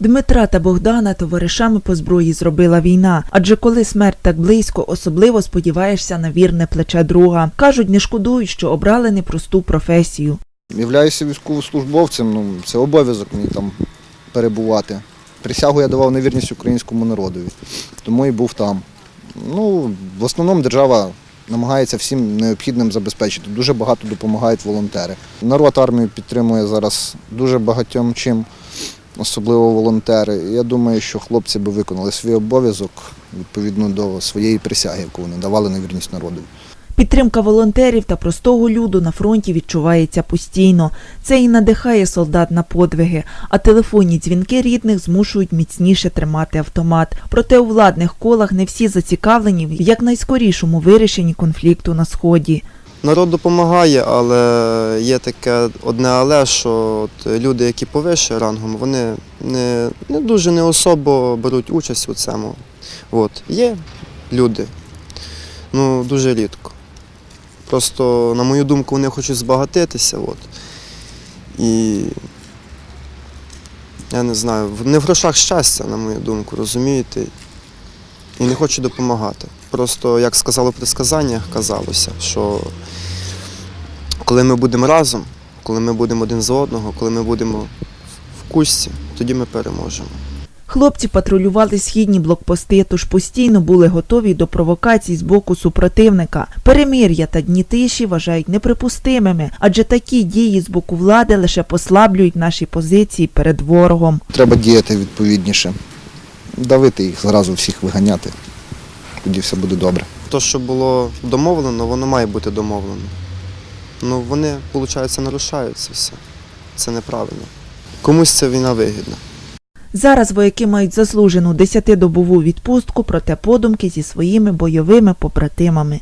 Дмитра та Богдана товаришами по зброї зробила війна, адже коли смерть так близько, особливо сподіваєшся на вірне плече друга. Кажуть, не шкодують, що обрали непросту професію. Являюся військовослужбовцем, ну це обов'язок мені там перебувати. Присягу я давав на вірність українському народові, тому і був там. Ну, в основному держава намагається всім необхідним забезпечити. Дуже багато допомагають волонтери. Народ армію підтримує зараз дуже багатьом чим, особливо волонтери. Я думаю, що хлопці би виконали свій обов'язок відповідно до своєї присяги, яку вони давали на вірність народу. Підтримка волонтерів та простого люду на фронті відчувається постійно. Це і надихає солдат на подвиги, а телефонні дзвінки рідних змушують міцніше тримати автомат. Проте у владних колах не всі зацікавлені в якнайскорішому вирішенні конфлікту на сході. Народ допомагає, але є таке одне але, що от люди, які повище рангом, вони не, не дуже не особо беруть участь у цьому. От. Є люди, ну дуже рідко. Просто, на мою думку, вони хочуть збагатитися. От. І я не знаю, не в грошах щастя, на мою думку, розумієте? І не хочуть допомагати. Просто, як сказало в предсказаннях, казалося, що коли ми будемо разом, коли ми будемо один за одного, коли ми будемо в кучці, тоді ми переможемо. Хлопці патрулювали східні блокпости, тож постійно були готові до провокацій з боку супротивника. Перемир'я та дні тиші вважають неприпустимими, адже такі дії з боку влади лише послаблюють наші позиції перед ворогом. Треба діяти відповідніше, давити їх зразу всіх виганяти. Тоді все буде добре. То, що було домовлено, воно має бути домовлено. Ну вони, виходить, нарушаються все. Це неправильно. Комусь ця війна вигідна. Зараз вояки мають заслужену десятидобову відпустку, проте подумки зі своїми бойовими побратимами.